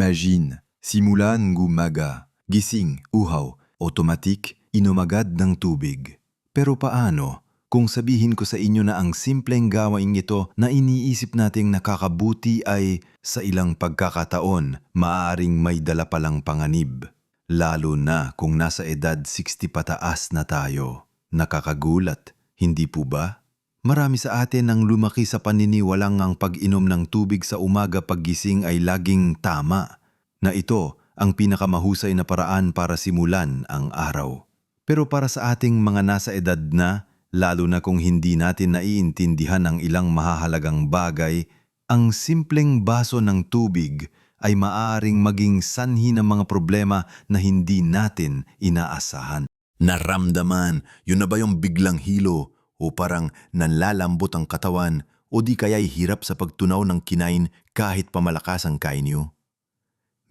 Imagine, simulan gumaga, gising, uhaw, automatic, inom agad ng tubig. Pero paano kung sabihin ko sa inyo na ang simpleng gawain ito na iniisip nating nakakabuti ay sa ilang pagkakataon maaaring may dala palang panganib? Lalo na kung nasa edad 60 pataas na tayo. Nakakagulat, hindi po ba? Marami sa atin ang lumaki sa paniniwalang ang pag-inom ng tubig sa umaga paggising ay laging tama, na ito ang pinakamahusay na paraan para simulan ang araw. Pero para sa ating mga nasa edad na, lalo na kung hindi natin naiintindihan ang ilang mahahalagang bagay, ang simpleng baso ng tubig ay maaaring maging sanhi ng mga problema na hindi natin inaasahan. Naramdaman, yun na ba yung biglang hilo o parang nanlalambot ang katawan o di kaya'y hirap sa pagtunaw ng kinain kahit pamalakas ang kain niyo?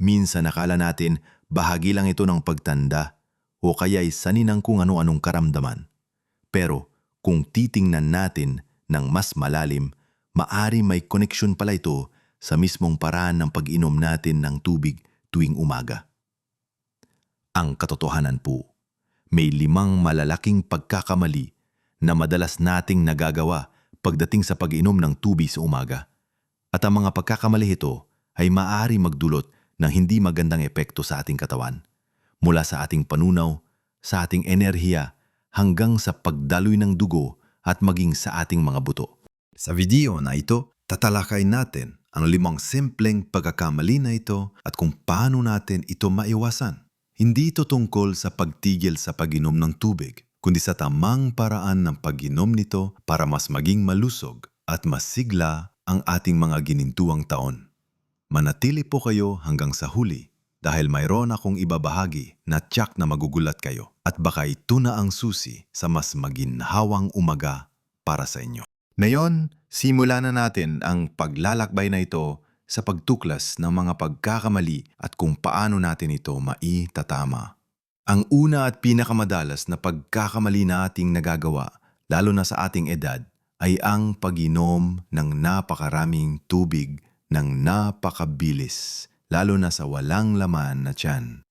Minsan nakala natin bahagi lang ito ng pagtanda o kaya'y saninang kung ano-anong karamdaman. Pero kung titingnan natin ng mas malalim, maari may koneksyon pala ito sa mismong paraan ng pag-inom natin ng tubig tuwing umaga. Ang katotohanan po, may limang malalaking pagkakamali na madalas nating nagagawa pagdating sa pag-inom ng tubig sa umaga. At ang mga pagkakamali ito ay maaari magdulot ng hindi magandang epekto sa ating katawan. Mula sa ating panunaw, sa ating enerhiya, hanggang sa pagdaloy ng dugo at maging sa ating mga buto. Sa video na ito, tatalakay natin ang limang simpleng pagkakamali na ito at kung paano natin ito maiwasan. Hindi ito tungkol sa pagtigil sa pag-inom ng tubig, kundi sa tamang paraan ng pag-inom nito para mas maging malusog at masigla ang ating mga ginintuang taon. Manatili po kayo hanggang sa huli dahil mayroon akong ibabahagi na tiyak na magugulat kayo at baka ito na ang susi sa mas maginhawang umaga para sa inyo. Ngayon, simulan na natin ang paglalakbay na ito sa pagtuklas ng mga pagkakamali at kung paano natin ito maitatama. Ang una at pinakamadalas na pagkakamali na ating nagagawa, lalo na sa ating edad, ay ang pag-inom ng napakaraming tubig ng napakabilis, lalo na sa walang laman na tiyan.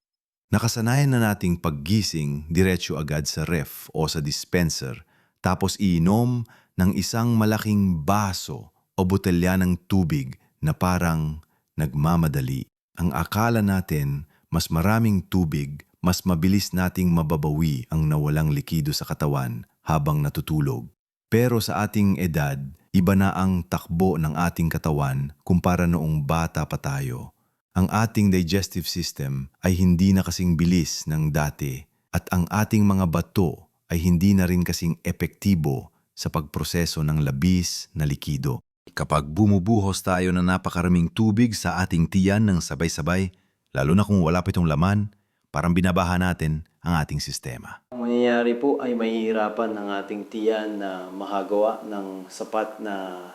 Nakasanayan na nating paggising diretsyo agad sa ref o sa dispenser tapos iinom ng isang malaking baso o botelya ng tubig na parang nagmamadali. Ang akala natin mas maraming tubig, mas mabilis nating mababawi ang nawalang likido sa katawan habang natutulog. Pero sa ating edad, iba na ang takbo ng ating katawan kumpara noong bata pa tayo. Ang ating digestive system ay hindi na kasing bilis ng dati at ang ating mga bato ay hindi na rin kasing epektibo sa pagproseso ng labis na likido. Kapag bumubuhos tayo ng napakaraming tubig sa ating tiyan ng sabay-sabay, lalo na kung wala pa itong laman, parang binabaha natin ang ating sistema. Ang mangyayari po ay mahihirapan ng ating tiyan na makagawa ng sapat na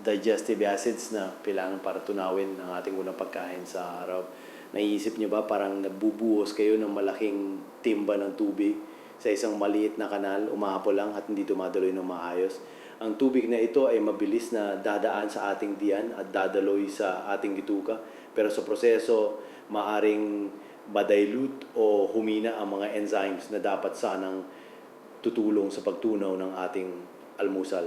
digestive acids na kailangan para tunawin ang ating unang pagkain sa araw. Naiisip niyo ba parang nabubuhos kayo ng malaking timba ng tubig sa isang maliit na kanal, umahapo lang at hindi dumadaloy ng maayos. Ang tubig na ito ay mabilis na dadaan sa ating diyan at dadaloy sa ating gituka. Pero sa proseso, maaring madilute o humina ang mga enzymes na dapat sanang tutulong sa pagtunaw ng ating almusal.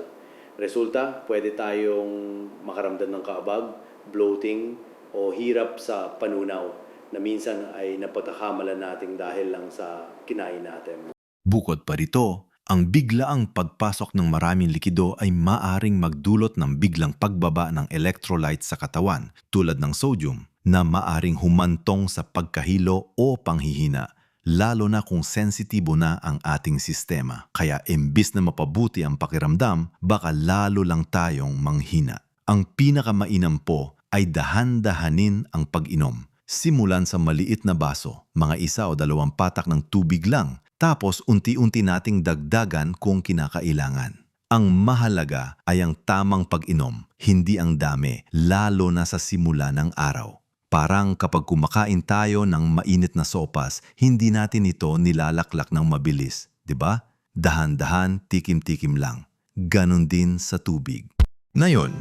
Resulta, pwede tayong makaramdam ng kaabag, bloating, o hirap sa panunaw na minsan ay napatakamalan natin dahil lang sa kinain natin. Bukod pa rito, ang biglaang pagpasok ng maraming likido ay maaring magdulot ng biglang pagbaba ng electrolytes sa katawan tulad ng sodium na maaring humantong sa pagkahilo o panghihina lalo na kung sensitibo na ang ating sistema. Kaya imbis na mapabuti ang pakiramdam, baka lalo lang tayong manghina. Ang pinakamainam po ay dahan-dahanin ang pag-inom. Simulan sa maliit na baso, mga isa o dalawang patak ng tubig lang, tapos unti-unti nating dagdagan kung kinakailangan. Ang mahalaga ay ang tamang pag-inom, hindi ang dami, lalo na sa simula ng araw. Parang kapag kumakain tayo ng mainit na sopas, hindi natin ito nilalaklak ng mabilis, 'di ba? Dahan-dahan, tikim-tikim lang. Ganon din sa tubig. Ngayon,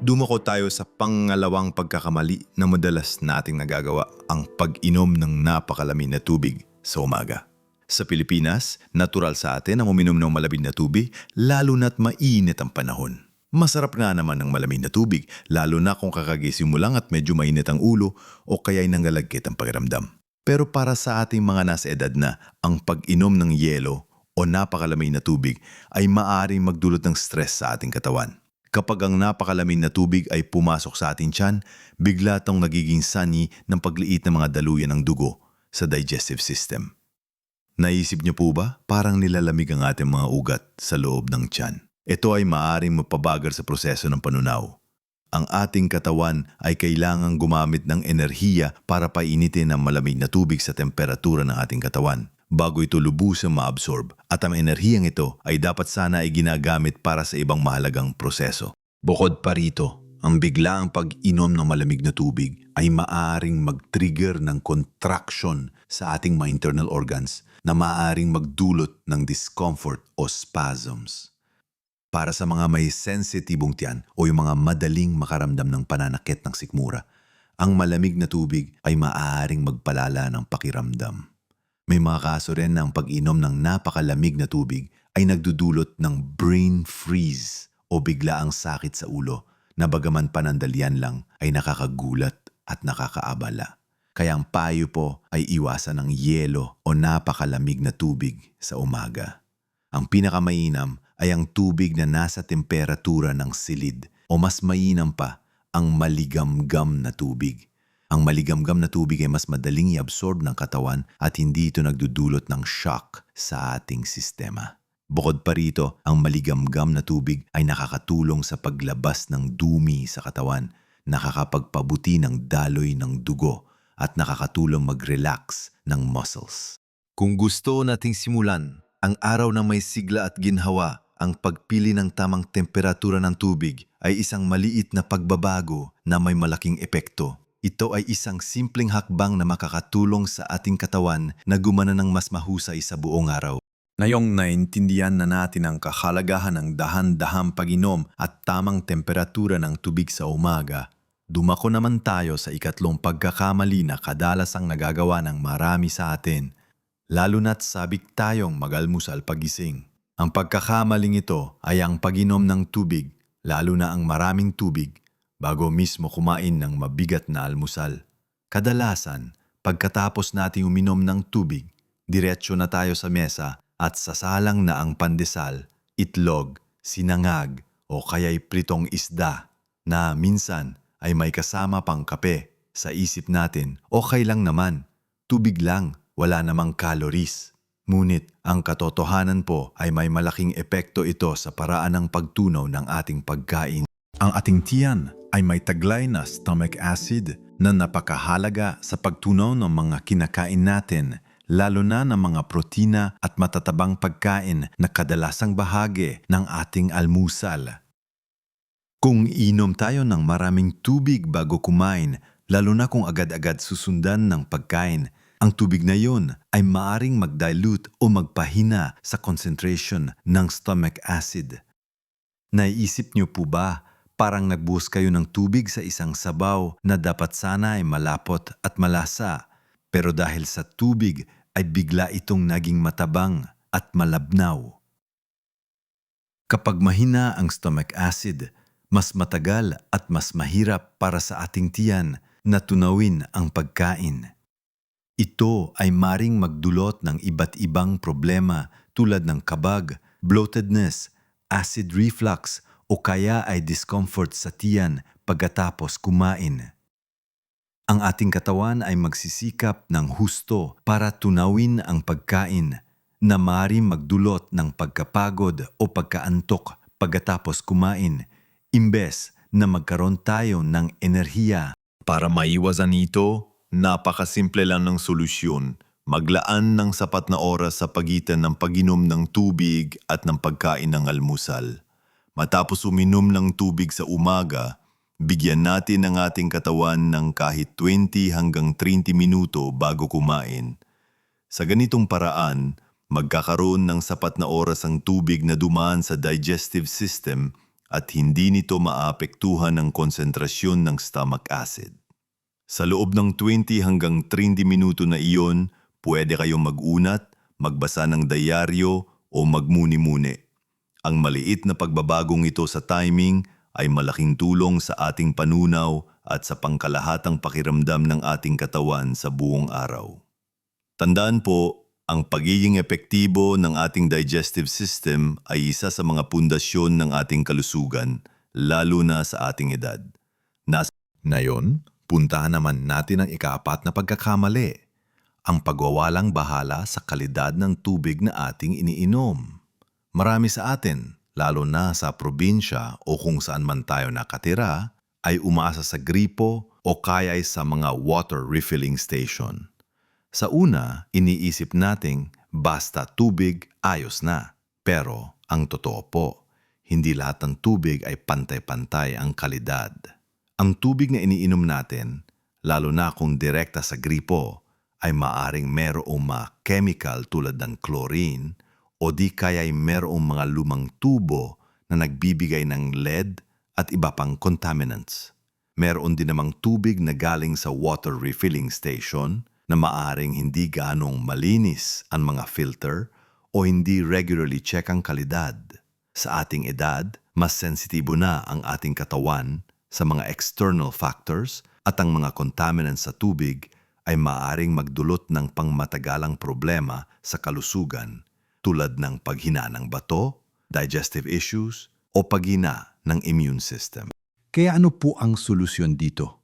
Dumako tayo sa pangalawang pagkakamali na madalas nating nagagawa ang pag-inom ng napakalamig na tubig sa umaga. Sa Pilipinas, natural sa atin ang uminom ng malamig na tubig lalo na't mainit ang panahon. Masarap nga naman ng malamig na tubig lalo na kung kakagising mo lang at medyo mainit ang ulo o kaya'y nangalagkit ang pakiramdam. Pero para sa ating mga nasa edad na, ang pag-inom ng yelo o napakalamig na tubig ay maaring magdulot ng stress sa ating katawan. Kapag ang napakalamig na tubig ay pumasok sa ating tiyan, bigla itong nagiging sani ng pagliit ng mga daluyan ng dugo sa digestive system. Naisip niyo po ba parang nilalamig ang ating mga ugat sa loob ng tiyan? Ito ay maaring mapabagal sa proseso ng panunaw. Ang ating katawan ay kailangang gumamit ng enerhiya para painitin ang malamig na tubig sa temperatura ng ating katawan bago ito lubusang maabsorb at ang enerhiyang ito ay dapat sana ay ginagamit para sa ibang mahalagang proseso. Bukod pa rito, ang biglaang pag-inom ng malamig na tubig ay maaring mag-trigger ng contraction sa ating mga internal organs na maaring magdulot ng discomfort o spasms. Para sa mga may sensitibong tiyan o yung mga madaling makaramdam ng pananakit ng sikmura, ang malamig na tubig ay maaaring magpalala ng pakiramdam. May mga kaso rin ang pag-inom ng napakalamig na tubig ay nagdudulot ng brain freeze o biglaang sakit sa ulo na bagaman panandalian lang ay nakakagulat at nakakaabala. Kaya ang payo po ay iwasan ng yelo o napakalamig na tubig sa umaga. Ang pinakamainam ay ang tubig na nasa temperatura ng silid o mas mainam pa ang maligamgam na tubig. Ang maligamgam na tubig ay mas madaling i-absorb ng katawan at hindi ito nagdudulot ng shock sa ating sistema. Bukod pa rito, ang maligamgam na tubig ay nakakatulong sa paglabas ng dumi sa katawan, nakakapagpabuti ng daloy ng dugo at nakakatulong mag-relax ng muscles. Kung gusto nating simulan ang araw na may sigla at ginhawa, ang pagpili ng tamang temperatura ng tubig ay isang maliit na pagbabago na may malaking epekto. Ito ay isang simpleng hakbang na makakatulong sa ating katawan na gumana ng mas mahusay sa buong araw. Ngayong naintindihan na natin ang kahalagahan ng dahan-dahang pag-inom at tamang temperatura ng tubig sa umaga, dumako naman tayo sa ikatlong pagkakamali na kadalasang nagagawa ng marami sa atin, lalo na't sabik tayong magalmusal pagising. Ang pagkakamaling ito ay ang pag-inom ng tubig, lalo na ang maraming tubig, bago mismo kumain ng mabigat na almusal. Kadalasan, pagkatapos nating uminom ng tubig, diretsyo na tayo sa mesa at sasalang na ang pandesal, itlog, sinangag o kaya'y pritong isda na minsan ay may kasama pang kape. Sa isip natin, okay lang naman, tubig lang, wala namang calories. Ngunit ang katotohanan po ay may malaking epekto ito sa paraan ng pagtunaw ng ating pagkain. Ang ating tiyan ay may taglay na stomach acid na napakahalaga sa pagtunaw ng mga kinakain natin, lalo na ng mga protina at matatabang pagkain na kadalasang bahagi ng ating almusal. Kung inom tayo ng maraming tubig bago kumain, lalo na kung agad-agad susundan ng pagkain, ang tubig na yon ay maaring mag-dilute o magpahina sa concentration ng stomach acid. Naiisip niyo po ba parang nagbuhos kayo ng tubig sa isang sabaw na dapat sana ay malapot at malasa, pero dahil sa tubig ay bigla itong naging matabang at malabnaw. Kapag mahina ang stomach acid, mas matagal at mas mahirap para sa ating tiyan na tunawin ang pagkain. Ito ay maring magdulot ng iba't ibang problema tulad ng kabag, bloatedness, acid reflux o kaya ay discomfort sa tiyan pagkatapos kumain. Ang ating katawan ay magsisikap ng husto para tunawin ang pagkain na maaaring magdulot ng pagkapagod o pagkaantok pagkatapos kumain imbes na magkaroon tayo ng enerhiya. Para maiwasan ito, napakasimple lang ng solusyon. Maglaan ng sapat na oras sa pagitan ng paginom ng tubig at ng pagkain ng almusal. Matapos uminom ng tubig sa umaga, bigyan natin ang ating katawan ng kahit 20 hanggang 30 minuto bago kumain. Sa ganitong paraan, magkakaroon ng sapat na oras ang tubig na dumaan sa digestive system at hindi nito maapektuhan ng konsentrasyon ng stomach acid. Sa loob ng 20 hanggang 30 minuto na iyon, pwede kayong magunat, magbasa ng dayaryo o magmuni-muni. Ang maliit na pagbabagong ito sa timing ay malaking tulong sa ating panunaw at sa pangkalahatang pakiramdam ng ating katawan sa buong araw. Tandaan po, ang pagiging epektibo ng ating digestive system ay isa sa mga pundasyon ng ating kalusugan, lalo na sa ating edad. Nasa Ngayon, puntahan naman natin ang ikaapat na pagkakamali, ang pagwawalang bahala sa kalidad ng tubig na ating iniinom. Marami sa atin, lalo na sa probinsya o kung saan man tayo nakatira, ay umaasa sa gripo o kaya ay sa mga water refilling station. Sa una, iniisip nating basta tubig, ayos na. Pero ang totoo po, hindi lahat ng tubig ay pantay-pantay ang kalidad. Ang tubig na iniinom natin, lalo na kung direkta sa gripo, ay maaring merong mga chemical tulad ng chlorine o di kaya ay merong mga lumang tubo na nagbibigay ng lead at iba pang contaminants. Meron din namang tubig na galing sa water refilling station na maaring hindi ganong malinis ang mga filter o hindi regularly check ang kalidad. Sa ating edad, mas sensitibo na ang ating katawan sa mga external factors at ang mga contaminants sa tubig ay maaring magdulot ng pangmatagalang problema sa kalusugan tulad ng paghina ng bato, digestive issues, o paghina ng immune system. Kaya ano po ang solusyon dito?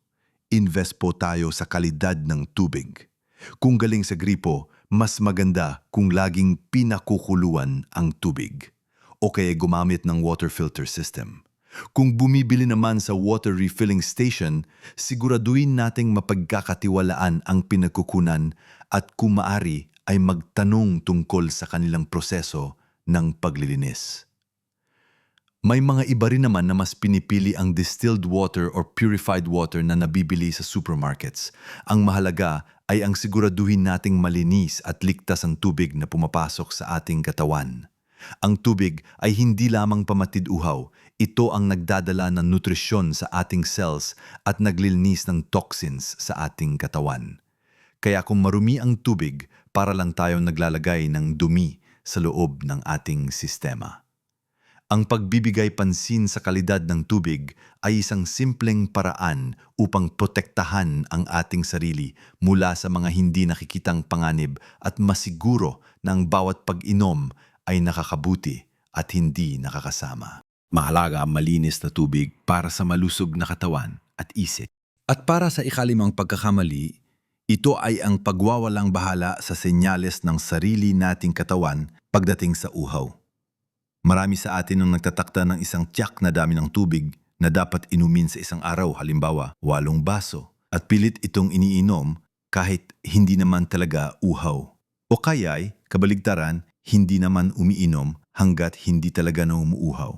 Invest po tayo sa kalidad ng tubig. Kung galing sa gripo, mas maganda kung laging pinakukuluan ang tubig o kaya gumamit ng water filter system. Kung bumibili naman sa water refilling station, siguraduhin nating mapagkakatiwalaan ang pinagkukunan at kung maari ay magtanong tungkol sa kanilang proseso ng paglilinis. May mga iba rin naman na mas pinipili ang distilled water or purified water na nabibili sa supermarkets. Ang mahalaga ay ang siguraduhin nating malinis at ligtas ang tubig na pumapasok sa ating katawan. Ang tubig ay hindi lamang pamatid uhaw, ito ang nagdadala ng nutrisyon sa ating cells at naglilinis ng toxins sa ating katawan. Kaya kung marumi ang tubig, para lang tayo naglalagay ng dumi sa loob ng ating sistema. Ang pagbibigay pansin sa kalidad ng tubig ay isang simpleng paraan upang protektahan ang ating sarili mula sa mga hindi nakikitang panganib at masiguro na bawat pag-inom ay nakakabuti at hindi nakakasama. Mahalaga ang malinis na tubig para sa malusog na katawan at isip. At para sa ikalimang pagkakamali, ito ay ang pagwawalang bahala sa senyales ng sarili nating katawan pagdating sa uhaw. Marami sa atin ang nagtatakda ng isang tiyak na dami ng tubig na dapat inumin sa isang araw, halimbawa, walong baso, at pilit itong iniinom kahit hindi naman talaga uhaw. O kaya'y, kabaligtaran, hindi naman umiinom hanggat hindi talaga na umuuhaw.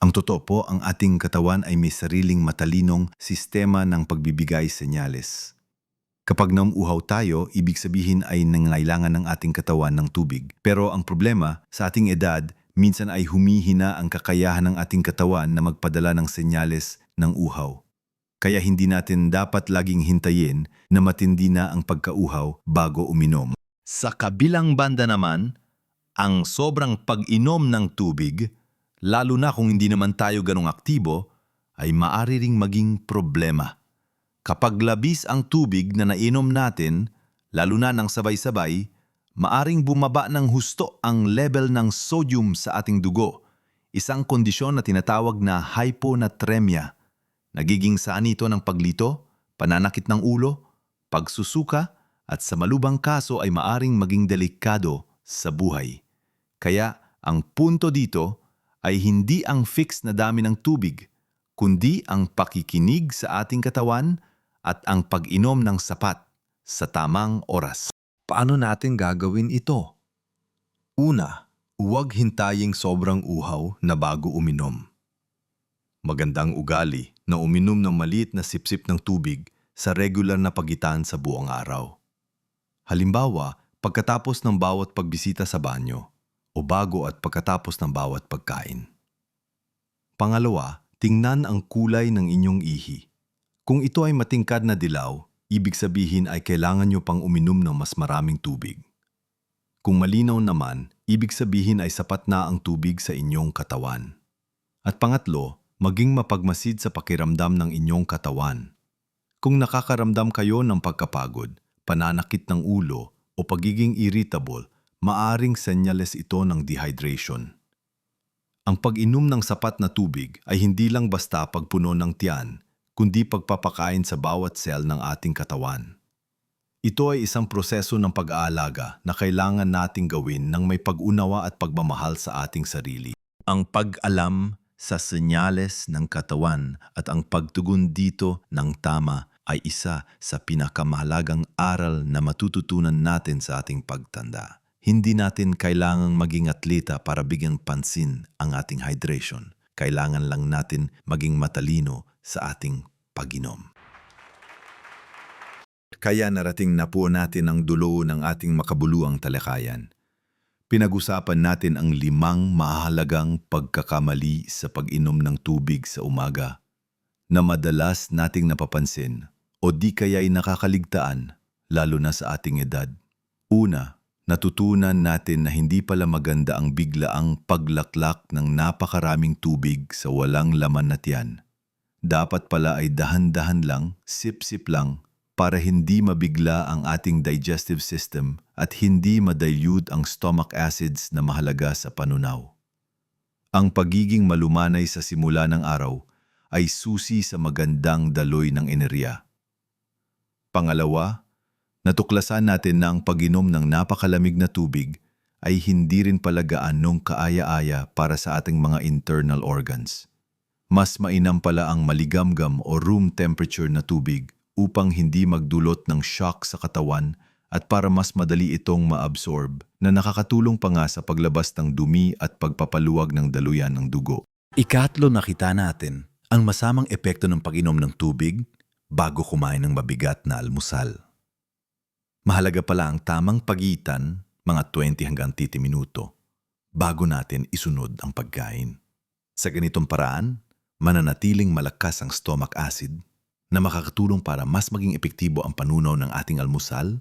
Ang totoo po, ang ating katawan ay may sariling matalinong sistema ng pagbibigay senyales. Kapag naumuuhaw tayo, ibig sabihin ay nangailangan ng ating katawan ng tubig. Pero ang problema, sa ating edad, minsan ay humihina ang kakayahan ng ating katawan na magpadala ng senyales ng uhaw. Kaya hindi natin dapat laging hintayin na matindi na ang pagkauhaw bago uminom. Sa kabilang banda naman, ang sobrang pag-inom ng tubig, lalo na kung hindi naman tayo ganong aktibo, ay maari ring maging problema. Kapag labis ang tubig na nainom natin, lalo na ng sabay-sabay, maaring bumaba ng husto ang level ng sodium sa ating dugo, isang kondisyon na tinatawag na hyponatremia. Nagiging saan ito ng paglito, pananakit ng ulo, pagsusuka, at sa malubang kaso ay maaring maging delikado sa buhay. Kaya ang punto dito ay hindi ang fix na dami ng tubig, kundi ang pakikinig sa ating katawan at ang pag-inom ng sapat sa tamang oras. Paano natin gagawin ito? Una, huwag hintaying sobrang uhaw na bago uminom. Magandang ugali na uminom ng maliit na sipsip ng tubig sa regular na pagitan sa buong araw. Halimbawa, pagkatapos ng bawat pagbisita sa banyo o bago at pagkatapos ng bawat pagkain. Pangalawa, tingnan ang kulay ng inyong ihi. Kung ito ay matingkad na dilaw, ibig sabihin ay kailangan nyo pang uminom ng mas maraming tubig. Kung malinaw naman, ibig sabihin ay sapat na ang tubig sa inyong katawan. At pangatlo, maging mapagmasid sa pakiramdam ng inyong katawan. Kung nakakaramdam kayo ng pagkapagod, pananakit ng ulo o pagiging irritable, maaring senyales ito ng dehydration. Ang pag-inom ng sapat na tubig ay hindi lang basta pagpuno ng tiyan, kundi pagpapakain sa bawat sel ng ating katawan. Ito ay isang proseso ng pag-aalaga na kailangan nating gawin ng may pag-unawa at pagmamahal sa ating sarili. Ang pag-alam sa senyales ng katawan at ang pagtugon dito ng tama ay isa sa pinakamahalagang aral na matututunan natin sa ating pagtanda. Hindi natin kailangang maging atleta para bigyan pansin ang ating hydration. Kailangan lang natin maging matalino sa ating pag-inom. Kaya narating na po natin ang dulo ng ating makabuluang talakayan. Pinag-usapan natin ang limang mahalagang pagkakamali sa pag-inom ng tubig sa umaga na madalas nating napapansin o di kaya'y nakakaligtaan lalo na sa ating edad. Una, natutunan natin na hindi pala maganda ang biglaang paglaklak ng napakaraming tubig sa walang laman na tiyan. Dapat pala ay dahan-dahan lang, sip-sip lang, para hindi mabigla ang ating digestive system at hindi madilute ang stomach acids na mahalaga sa panunaw. Ang pagiging malumanay sa simula ng araw ay susi sa magandang daloy ng enerhiya. Pangalawa, natuklasan natin na ang pag-inom ng napakalamig na tubig ay hindi rin pala gaanong kaaya-aya para sa ating mga internal organs. Mas mainam pala ang maligamgam o room temperature na tubig upang hindi magdulot ng shock sa katawan at para mas madali itong maabsorb na nakakatulong pa nga sa paglabas ng dumi at pagpapaluwag ng daluyan ng dugo. Ikatlo nakita natin ang masamang epekto ng pag-inom ng tubig bago kumain ng mabigat na almusal. Mahalaga pala ang tamang pagitan, mga 20 hanggang 30 minuto, bago natin isunod ang pagkain. Sa ganitong paraan, mananatiling malakas ang stomach acid na makakatulong para mas maging epektibo ang panunaw ng ating almusal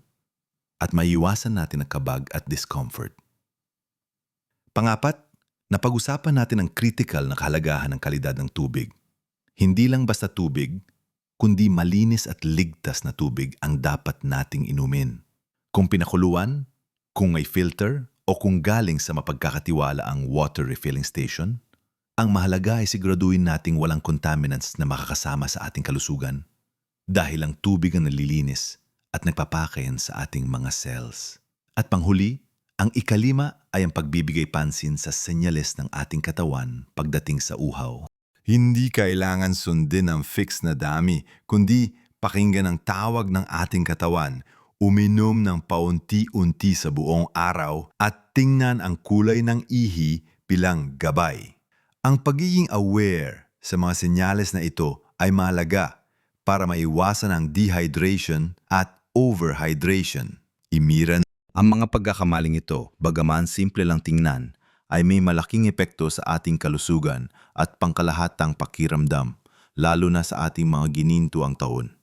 at maiiwasan natin ang kabag at discomfort. Pangapat, napag-usapan natin ang critical na kahalagahan ng kalidad ng tubig. Hindi lang basta tubig, kundi malinis at ligtas na tubig ang dapat nating inumin. Kung pinakuluan, kung may filter, o kung galing sa mapagkakatiwala ang water refilling station, ang mahalaga ay siguraduhin nating walang contaminants na makakasama sa ating kalusugan dahil ang tubig ang nalilinis at nagpapakayan sa ating mga cells. At panghuli, ang ikalima ay ang pagbibigay pansin sa senyales ng ating katawan pagdating sa uhaw. Hindi kailangan sundin ang fix na dami, kundi pakinggan ang tawag ng ating katawan, uminom ng paunti-unti sa buong araw at tingnan ang kulay ng ihi bilang gabay. Ang pagiging aware sa mga senyales na ito ay mahalaga para maiwasan ang dehydration at overhydration. Imiran ang mga pagkakamaling ito, bagaman simple lang tingnan, ay may malaking epekto sa ating kalusugan at pangkalahatang pakiramdam, lalo na sa ating mga ginintuang taon.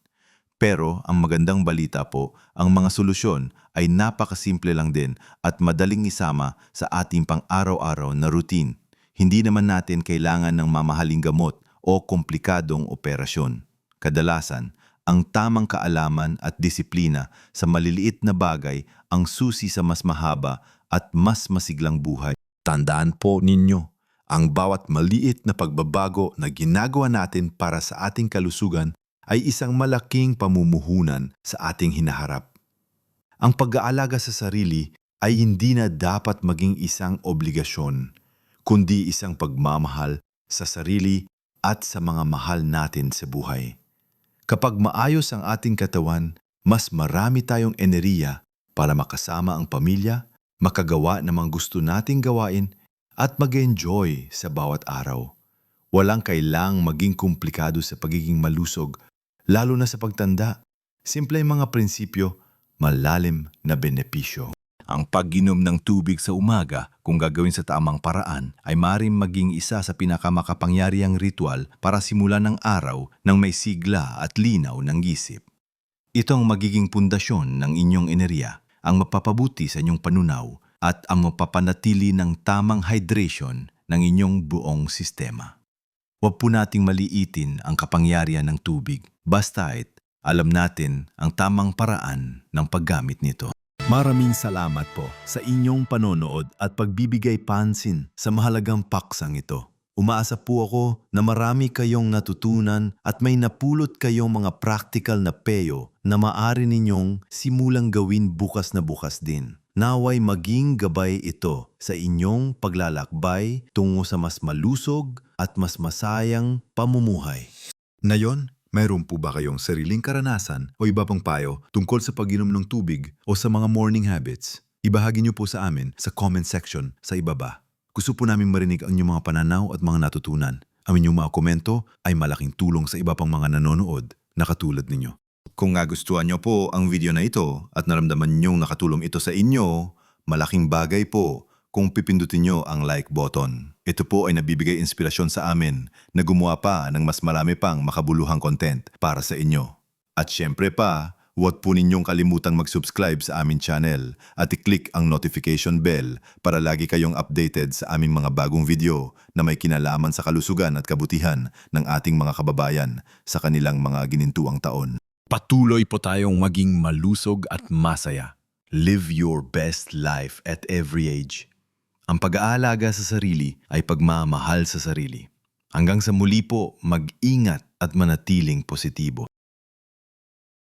Pero ang magandang balita po, ang mga solusyon ay napakasimple lang din at madaling isama sa ating pang-araw-araw na routine. Hindi naman natin kailangan ng mamahaling gamot o komplikadong operasyon. Kadalasan, ang tamang kaalaman at disiplina sa maliliit na bagay ang susi sa mas mahaba at mas masiglang buhay. Tandaan po ninyo, ang bawat maliit na pagbabago na ginagawa natin para sa ating kalusugan ay isang malaking pamumuhunan sa ating hinaharap. Ang pag-aalaga sa sarili ay hindi na dapat maging isang obligasyon, kundi isang pagmamahal sa sarili at sa mga mahal natin sa buhay. Kapag maayos ang ating katawan, mas marami tayong enerhiya para makasama ang pamilya, makagawa ng mga gusto nating gawain at mag-enjoy sa bawat araw. Walang kailang maging komplikado sa pagiging malusog, lalo na sa pagtanda. Simple ang mga prinsipyo, malalim na benepisyo. Ang pagginom ng tubig sa umaga, kung gagawin sa tamang paraan, ay maaaring maging isa sa pinakamakapangyariang ritual para simulan ng araw ng may sigla at linaw ng isip. Ito ang magiging pundasyon ng inyong enerhiya, ang mapapabuti sa inyong panunaw at ang mapapanatili ng tamang hydration ng inyong buong sistema. Huwag po nating maliitin ang kapangyarihan ng tubig, basta't alam natin ang tamang paraan ng paggamit nito. Maraming salamat po sa inyong panonood at pagbibigay pansin sa mahalagang paksang ito. Umaasa po ako na marami kayong natutunan at may napulot kayong mga practical na peyo na maaari ninyong simulang gawin bukas na bukas din. Naway maging gabay ito sa inyong paglalakbay tungo sa mas malusog at mas masayang pamumuhay. Ngayon, mayroon po ba kayong sariling karanasan o iba pang payo tungkol sa pag-inom ng tubig o sa mga morning habits? Ibahagi niyo po sa amin sa comment section sa ibaba. Gusto po namin marinig ang inyong mga pananaw at mga natutunan. Ang inyong mga komento ay malaking tulong sa iba pang mga nanonood na katulad ninyo. Kung nagustuhan niyo po ang video na ito at naramdaman niyong nakatulong ito sa inyo, malaking bagay po kung pipindutin niyo ang like button. Ito po ay nabibigay inspirasyon sa amin na gumawa pa ng mas marami pang makabuluhang content para sa inyo. At syempre pa, huwag po ninyong kalimutang mag-subscribe sa aming channel at i-click ang notification bell para lagi kayong updated sa aming mga bagong video na may kinalaman sa kalusugan at kabutihan ng ating mga kababayan sa kanilang mga ginintuang taon. Patuloy po tayong maging malusog at masaya. Live your best life at every age. Ang pag-aalaga sa sarili ay pagmamahal sa sarili. Hanggang sa muli po, mag-ingat at manatiling positibo.